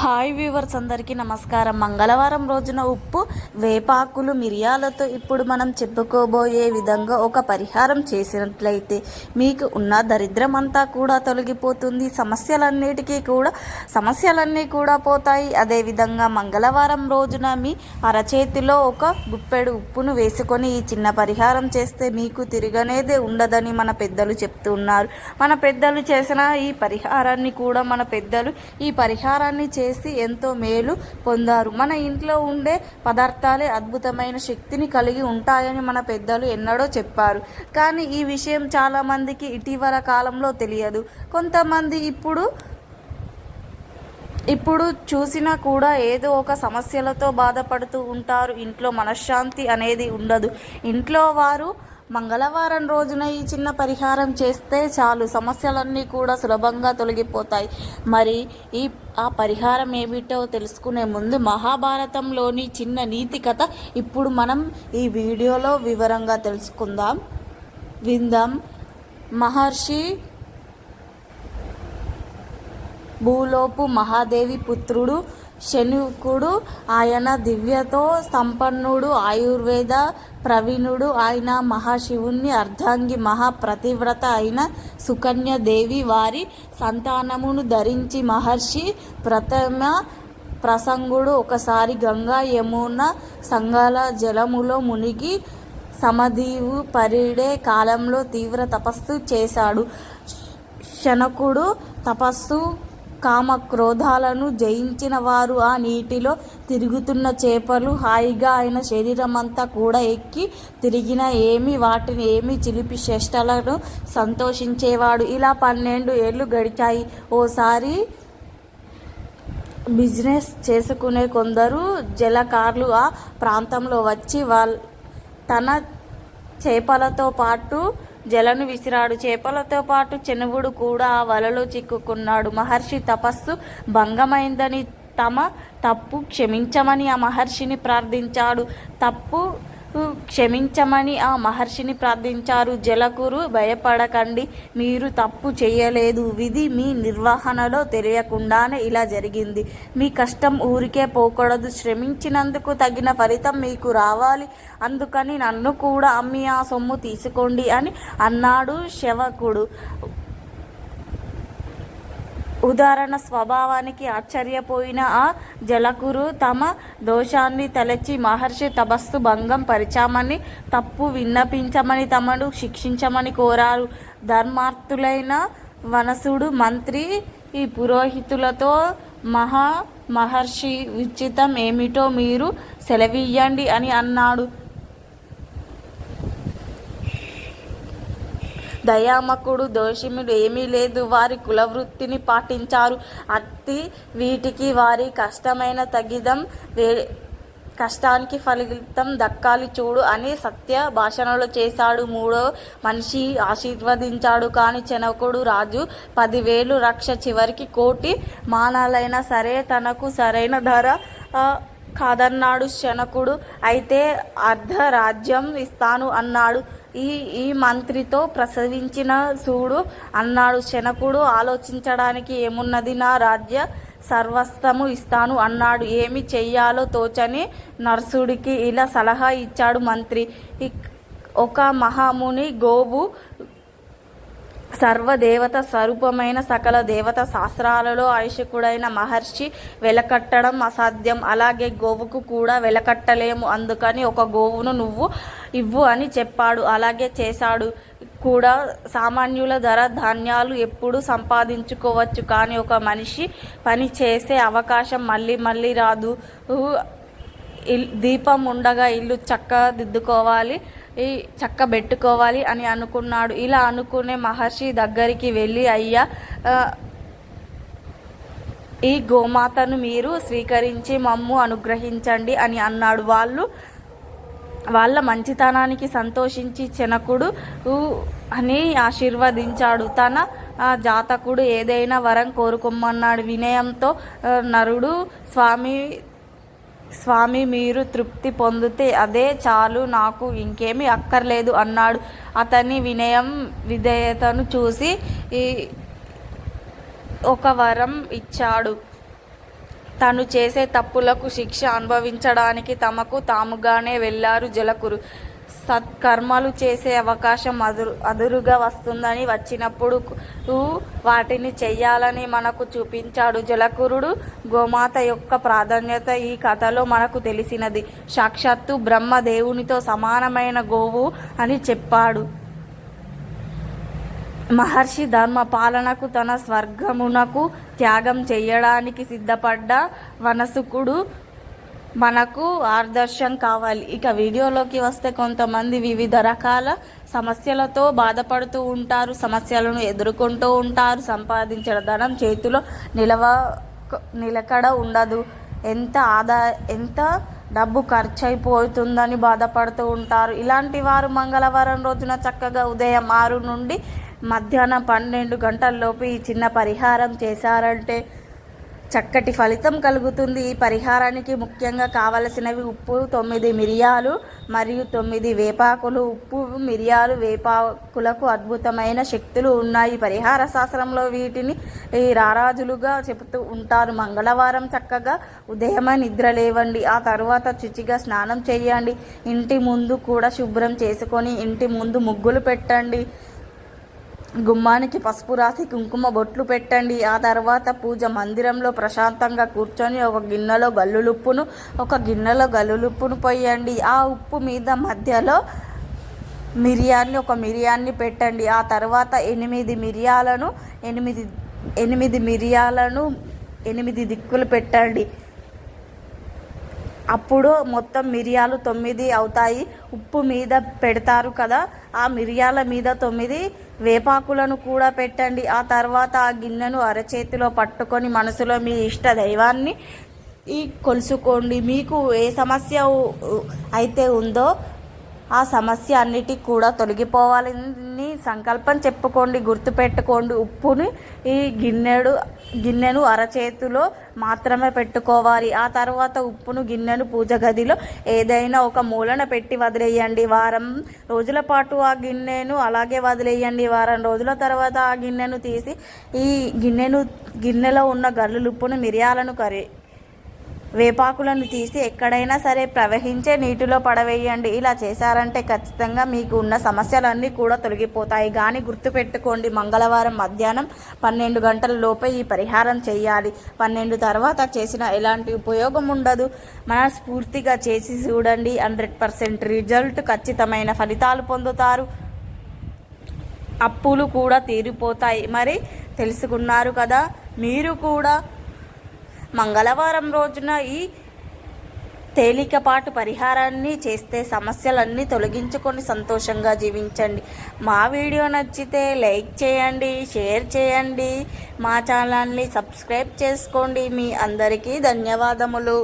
Hi viewers అందరికీ నమస్కారం. మంగళవారం రోజున ఉప్పు వేపాకులు మిరియాలతో ఇప్పుడు మనం చెప్పుకోబోయే విధంగా ఒక పరిహారం చేసినట్లయితే మీకు ఉన్న దరిద్రం అంతా కూడా తొలగిపోతుంది. సమస్యలన్నిటికీ కూడా సమస్యలన్నీ కూడా పోతాయి. అదేవిధంగా మంగళవారం రోజున మీ అరచేతిలో ఒక గుప్పెడు ఉప్పును వేసుకొని ఈ చిన్న పరిహారం చేస్తే మీకు తిరగనేదే ఉండదని మన పెద్దలు చెప్తున్నారు. మన పెద్దలు చేసిన ఈ పరిహారాన్ని కూడా మన పెద్దలు ఈ పరిహారాన్ని చేసి ఎంతో మేలు పొందారు. మన ఇంట్లో ఉండే పదార్థాలే అద్భుతమైన శక్తిని కలిగి ఉంటాయని మన పెద్దలు ఎన్నడో చెప్పారు. కానీ ఈ విషయం చాలామందికి ఇటీవల కాలంలో తెలియదు. కొంతమంది ఇప్పుడు ఇప్పుడు చూసినా కూడా ఏదో ఒక సమస్యలతో బాధపడుతూ ఉంటారు. ఇంట్లో మనశ్శాంతి అనేది ఉండదు. ఇంట్లో వారు మంగళవారం రోజున ఈ చిన్న పరిహారం చేస్తే చాలు. సమస్యలన్నీ కూడా సులభంగా తొలగిపోతాయి. మరి ఈ ఆ పరిహారం ఏమిటో తెలుసుకునే ముందు మహాభారతంలోని చిన్న నీతి కథ ఇప్పుడు మనం ఈ వీడియోలో వివరంగా తెలుసుకుందాం. విందాం. మహర్షి భూలోపు మహాదేవి పుత్రుడు శనుకుడు ఆయన దివ్యతో సంపన్నుడు ఆయుర్వేద ప్రవీణుడు ఆయన మహాశివుని అర్ధాంగి మహాప్రతివ్రత అయిన సుకన్యదేవి వారి సంతానమును ధరించి మహర్షి ప్రథమ ప్రసంగుడు ఒకసారి గంగా యమున సంగాల జలములో మునిగి సమదీవు పరిడే కాలంలో తీవ్ర తపస్సు చేశాడు. శనకుడు తపస్సు కామ క్రోధాలను జయించిన వారు ఆ నీటిలో తిరుగుతున్న చేపలు హాయిగా ఆయన శరీరమంతా కూడా ఎక్కి తిరిగిన ఏమి వాటిని ఏమి చిలిపి చేష్టలను సంతోషించేవాడు. ఇలా పన్నెండు ఏళ్ళు గడిచాయి. ఓసారి బిజినెస్ చేసుకునే కొందరు జలకారులు ఆ ప్రాంతంలో వచ్చి వాళ్ళ తన చేపలతో పాటు జలను విసిరాడు. చేపలతో పాటు చెనువుడు కూడా ఆ వలలో చిక్కుకున్నాడు. మహర్షి తపస్సు భంగమైందని తమ తప్పు క్షమించమని ఆ మహర్షిని ప్రార్థించాడు. తప్పు క్షమించమని ఆ మహర్షిని ప్రార్థించారు. జలకురు భయపడకండి మీరు తప్పు చేయలేదు. విధి మీ నిర్వహణలో తెలియకుండానే ఇలా జరిగింది. మీ కష్టం ఊరికే పోకూడదు. శ్రమించినందుకు తగిన ఫలితం మీకు రావాలి. అందుకని నన్ను కూడా అమ్మి ఆ సొమ్ము తీసుకోండి అని అన్నాడు శవకుడు. ఉదాహరణ స్వభావానికి ఆశ్చర్యపోయిన ఆ జలకురు తమ దోషాన్ని తలచి మహర్షి తపస్సు భంగం పరిచామని తప్పు విన్నపించమని తమను శిక్షించమని కోరారు. ధర్మార్థులైన వనసుడు మంత్రి ఈ పురోహితులతో మహా మహర్షి ఉచితం ఏమిటో మీరు సెలవియ్యండి అని అన్నాడు. దయామకుడు దోషిముడు ఏమీ లేదు. వారి కులవృత్తిని పాటించారు. అట్టి వీటికి వారి కష్టమైన తగిదం వే కష్టానికి ఫలితం దక్కాలి చూడు అని సత్య భాషణలో చేశాడు. మూడో మనిషి ఆశీర్వదించాడు. కానీ చెనకుడు రాజు పదివేలు రక్ష చివరికి కోటి మానాలైనా సరే తనకు సరైన ధర కాదన్నాడు శనకుడు అయితే అర్ధ రాజ్యం ఇస్తాను అన్నాడు. ఈ ఈ మంత్రితో ప్రసవించిన సూడు అన్నాడు శనకుడు ఆలోచించడానికి ఏమున్నది నా రాజ్య సర్వస్వము ఇస్తాను అన్నాడు. ఏమి చెయ్యాలో తోచని నర్సుడికి ఇలా సలహా ఇచ్చాడు మంత్రి. ఒక మహాముని గోవు సర్వదేవత స్వరూపమైన సకల దేవత శాస్త్రాలలో ఐషకుడైన మహర్షి వెలకట్టడం అసాధ్యం. అలాగే గోవుకు కూడా వెలకట్టలేము. అందుకని ఒక గోవును నువ్వు ఇవ్వు అని చెప్పాడు. అలాగే చేశాడు. కూడా సామాన్యుల ధర ధాన్యాలు ఎప్పుడు సంపాదించుకోవచ్చు. కానీ ఒక మనిషి పని చేసే అవకాశం మళ్ళీ మళ్ళీ రాదు. దీపం ఉండగా ఇల్లు చక్కగా దిద్దుకోవాలి ఈ చక్క పెట్టుకోవాలి అని అనుకున్నాడు. ఇలా అనుకునే మహర్షి దగ్గరికి వెళ్ళి అయ్యా ఈ గోమాతను మీరు స్వీకరించి మమ్ము అనుగ్రహించండి అని అన్నాడు. వాళ్ళు వాళ్ళ మంచితనానికి సంతోషించి చెనకుడు అని ఆశీర్వదించాడు. తన జాతకుడు ఏదైనా వరం కోరుకోమన్నాడు వినయంతో నరుడు స్వామి స్వామి మీరు తృప్తి పొందితే అదే చాలు నాకు ఇంకేమీ అక్కర్లేదు అన్నాడు. అతని వినయం విధేయతను చూసి ఒక వరం ఇచ్చాడు. తను చేసే తప్పులకు శిక్ష అనుభవించడానికి తమకు తాముగానే వెళ్ళారు జలకురు. సత్కర్మలు చేసే అవకాశం అదురు అదురుగా వస్తుందని వచ్చినప్పుడు వాటిని చెయ్యాలని మనకు చూపించాడు జలకురుడు. గోమాత యొక్క ప్రాధాన్యత ఈ కథలో మనకు తెలిసినది. సాక్షాత్తు బ్రహ్మ దేవునితో సమానమైన గోవు అని చెప్పాడు. మహర్షి ధర్మ పాలనకు తన స్వర్గమునకు త్యాగం చేయడానికి సిద్ధపడ్డ వనసుకుడు మనకు ఆదర్శం కావాలి. ఇక వీడియోలోకి వస్తే కొంతమంది వివిధ రకాల సమస్యలతో బాధపడుతూ ఉంటారు సమస్యలను ఎదుర్కొంటూ ఉంటారు. సంపాదించిన ధనం చేతిలో నిలవ నిలకడ ఉండదు. ఎంత ఆదా ఎంత డబ్బు ఖర్చు అయిపోతుందని బాధపడుతూ ఉంటారు. ఇలాంటి వారు మంగళవారం రోజున చక్కగా ఉదయం ఆరు నుండి మధ్యాహ్నం పన్నెండు గంటల్లోపు ఈ చిన్న పరిహారం చేశారంటే చక్కటి ఫలితం కలుగుతుంది. ఈ పరిహారానికి ముఖ్యంగా కావలసినవి ఉప్పు తొమ్మిది మిరియాలు మరియు తొమ్మిది వేపాకులు. ఉప్పు మిరియాలు వేపాకులకు అద్భుతమైన శక్తులు ఉన్నాయి. పరిహార శాస్త్రంలో వీటిని ఈ రారాజులుగా చెబుతూ ఉంటారు. మంగళవారం చక్కగా ఉదయమే నిద్ర లేవండి. ఆ తర్వాత శుచిగా స్నానం చేయండి. ఇంటి ముందు కూడా శుభ్రం చేసుకొని ఇంటి ముందు ముగ్గులు పెట్టండి. గుమ్మానికి పసుపు రాసి కుంకుమ బొట్లు పెట్టండి. ఆ తర్వాత పూజ మందిరంలో ప్రశాంతంగా కూర్చొని ఒక గిన్నెలో గల్లులుప్పును ఒక గిన్నెలో గల్లులుప్పును పోయండి ఆ ఉప్పు మీద మధ్యలో మిరియాన్ని ఒక మిరియాన్ని పెట్టండి. ఆ తర్వాత ఎనిమిది మిరియాలను ఎనిమిది ఎనిమిది మిరియాలను ఎనిమిది దిక్కులు పెట్టండి. అప్పుడు మొత్తం మిరియాలు తొమ్మిది అవుతాయి. ఉప్పు మీద పెడతారు కదా ఆ మిరియాల మీద తొమ్మిది వేపాకులను కూడా పెట్టండి. ఆ తర్వాత ఆ గిన్నెను అరచేతిలో పట్టుకొని మనసులో మీ ఇష్ట దైవాన్ని ఈ కొలుసుకోండి. మీకు ఏ సమస్య అయితే ఉందో ఆ సమస్య అన్నిటికి కూడా తొలగిపోవాలని సంకల్పం చెప్పుకోండి గుర్తుపెట్టుకోండి. ఉప్పుని ఈ గిన్నెడు గిన్నెను అరచేతిలో మాత్రమే పెట్టుకోవాలి. ఆ తర్వాత ఉప్పును గిన్నెను పూజ గదిలో ఏదైనా ఒక మూలన పెట్టి వదిలేయండి. వారం రోజుల పాటు ఆ గిన్నెను అలాగే వదిలేయండి. వారం రోజుల తర్వాత ఆ గిన్నెను తీసి ఈ గిన్నెను గిన్నెలో ఉన్న గల్లులుప్పును మిరియాలను కరి వేపాకులను తీసి ఎక్కడైనా సరే ప్రవహించే నీటిలో పడవేయండి. ఇలా చేశారంటే ఖచ్చితంగా మీకు ఉన్న సమస్యలన్నీ కూడా తొలగిపోతాయి. కానీ గుర్తుపెట్టుకోండి మంగళవారం మధ్యాహ్నం పన్నెండు గంటల లోపే ఈ పరిహారం చేయాలి. పన్నెండు తర్వాత చేసిన ఎలాంటి ఉపయోగం ఉండదు. మనస్ఫూర్తిగా చేసి చూడండి. హండ్రెడ్ పర్సెంట్ రిజల్ట్ ఖచ్చితమైన ఫలితాలు పొందుతారు. అప్పులు కూడా తీరిపోతాయి. మరి తెలుసుకున్నారు కదా మీరు కూడా మంగళవారం రోజున ఈ తేలికపాటు పరిహారాన్ని చేస్తే సమస్యలన్నీ తొలగించుకొని సంతోషంగా జీవించండి. మా వీడియో నచ్చితే లైక్ చేయండి షేర్ చేయండి. మా ఛానల్ని సబ్స్క్రైబ్ చేసుకోండి. మీ అందరికీ ధన్యవాదములు.